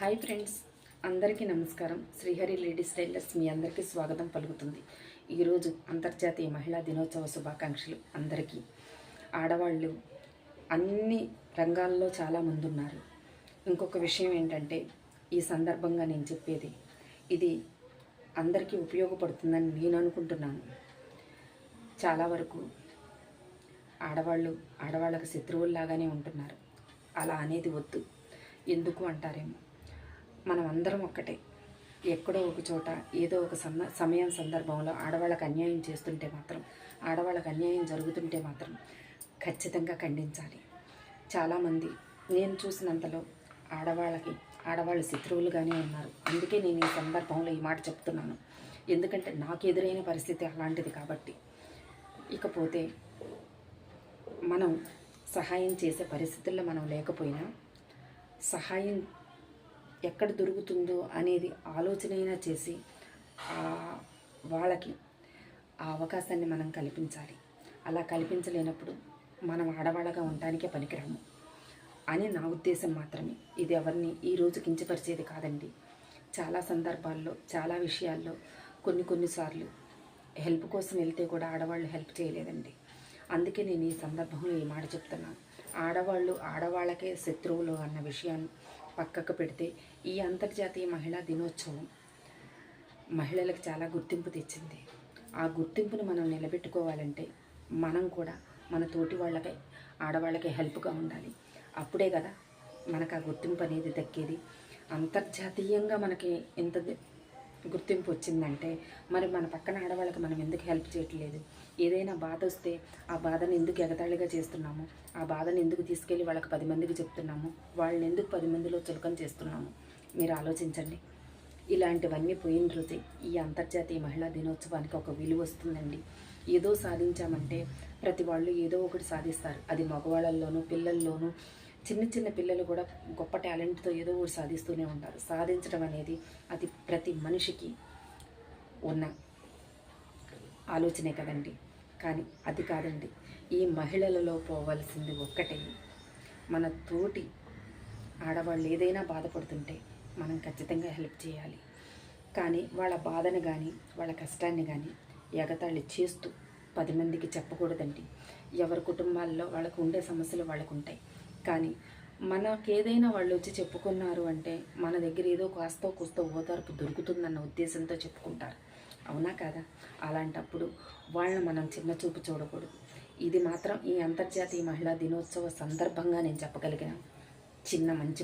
Hi friends అందరికీ నమస్కారం. Srihari ladies tailors మీ అందరికీ స్వాగతం పలుకుతుంది. ఈరోజు అంతర్జాతీయ మహిళా దినోత్సవ శుభాకాంక్షలు అందరికీ. ఆడవాళ్ళు అన్ని రంగాల్లో చాలా ముందున్నారు. ఇంకొక విషయం ఏంటంటే ఈ సందర్భంగా నేను చెప్పేది ఇది అందరికీ ఉపయోగపడుతుందని నేను అనుకుంటున్నాను. చాలా వరకు ఆడవాళ్ళు ఆడవాళ్ళకు శత్రువుల్లాగానే ఉంటున్నారు. అలా అనేది వద్దు. ఎందుకు అంటారేమో? మనం అందరం ఒక్కటే. ఎక్కడో ఒక చోట ఏదో ఒక సమ సమయం సందర్భంలో ఆడవాళ్ళకి అన్యాయం చేస్తుంటే మాత్రం ఆడవాళ్ళకి అన్యాయం జరుగుతుంటే మాత్రం ఖచ్చితంగా ఖండించాలి. చాలామంది నేను చూసినంతలో ఆడవాళ్ళకి ఆడవాళ్ళు శత్రువులుగానే ఉన్నారు. అందుకే నేను ఈ సందర్భంలో ఈ మాట చెప్తున్నాను. ఎందుకంటే నాకు ఎదురైన పరిస్థితి అలాంటిది కాబట్టి. ఇకపోతే మనం సహాయం చేసే పరిస్థితుల్లో మనం లేకపోయినా సహాయం ఎక్కడ దొరుకుతుందో అనేది ఆలోచనైనా చేసి వాళ్ళకి ఆ అవకాశాన్ని మనం కల్పించాలి. అలా కల్పించలేనప్పుడు మనం ఆడవాళ్ళగా ఉండటానికే పనికిరాము అని నా ఉద్దేశం మాత్రమే. ఇది ఎవరిని ఈ రోజు కించపరిచేది కాదండి. చాలా సందర్భాల్లో చాలా విషయాల్లో కొన్ని కొన్నిసార్లు హెల్ప్ కోసం వెళ్తే కూడా ఆడవాళ్ళు హెల్ప్ చేయలేదండి. అందుకే నేను ఈ సందర్భంలో ఈ మాట చెప్తున్నాను. ఆడవాళ్ళు ఆడవాళ్ళకే శత్రువులు అన్న విషయాన్ని పక్కకు పెడితే ఈ అంతర్జాతీయ మహిళా దినోత్సవం మహిళలకు చాలా గుర్తింపు తెచ్చింది. ఆ గుర్తింపును మనం నిలబెట్టుకోవాలంటే మనం కూడా మన తోటి వాళ్ళకై ఆడవాళ్ళకి హెల్ప్గా ఉండాలి. అప్పుడే కదా మనకు ఆ గుర్తింపు అనేది దక్కేది. అంతర్జాతీయంగా మనకి ఎంత గుర్తింపు వచ్చిందంటే మరి మన పక్కన ఆడవాళ్ళకి మనం ఎందుకు హెల్ప్ చేయట్లేదు? ఏదైనా బాధ వస్తే ఆ బాధను ఎందుకు ఎగతాళిగా చేస్తున్నాము? ఆ బాధను ఎందుకు తీసుకెళ్ళి వాళ్ళకి పది మందికి చెప్తున్నాము? వాళ్ళని ఎందుకు పది మందిలో చులకం చేస్తున్నాము? మీరు ఆలోచించండి. ఇలాంటివన్నీ పోయిన రోజే ఈ అంతర్జాతీయ మహిళా దినోత్సవానికి ఒక విలువ వస్తుందండి. ఏదో సాధించామంటే ప్రతి వాళ్ళు ఏదో ఒకటి సాధిస్తారు. అది మగవాళ్ళల్లోనూ పిల్లల్లోనూ చిన్న చిన్న పిల్లలు కూడా గొప్ప టాలెంట్తో ఏదో ఒకటి సాధిస్తూనే ఉంటారు. సాధించడం అనేది అది ప్రతి మనిషికి ఉన్న ఆలోచనే కదండి. కానీ అది కాదండి. ఈ మహిళలలో పోవాల్సింది ఒక్కటే. మన తోటి ఆడవాళ్ళు ఏదైనా బాధపడుతుంటే మనం ఖచ్చితంగా హెల్ప్ చేయాలి. కానీ వాళ్ళ బాధను కానీ వాళ్ళ కష్టాన్ని కానీ ఎగతాళి చేస్తూ పది మందికి చెప్పకూడదండి. ఎవరి కుటుంబాల్లో వాళ్ళకు ఉండే సమస్యలు వాళ్ళకు ఉంటాయి. కానీ మనకేదైనా వాళ్ళు వచ్చి చెప్పుకున్నారు అంటే మన దగ్గర ఏదో కాస్తో కూస్తో ఓదార్పు దొరుకుతుందన్న ఉద్దేశంతో చెప్పుకుంటారు. అవునా కాదా? అలాంటప్పుడు వాళ్ళని మనం చిన్న చూపు చూడకూడదు. ఇది మాత్రం ఈ అంతర్జాతీయ మహిళా దినోత్సవ సందర్భంగా నేను చెప్పగలిగిన చిన్న మంచి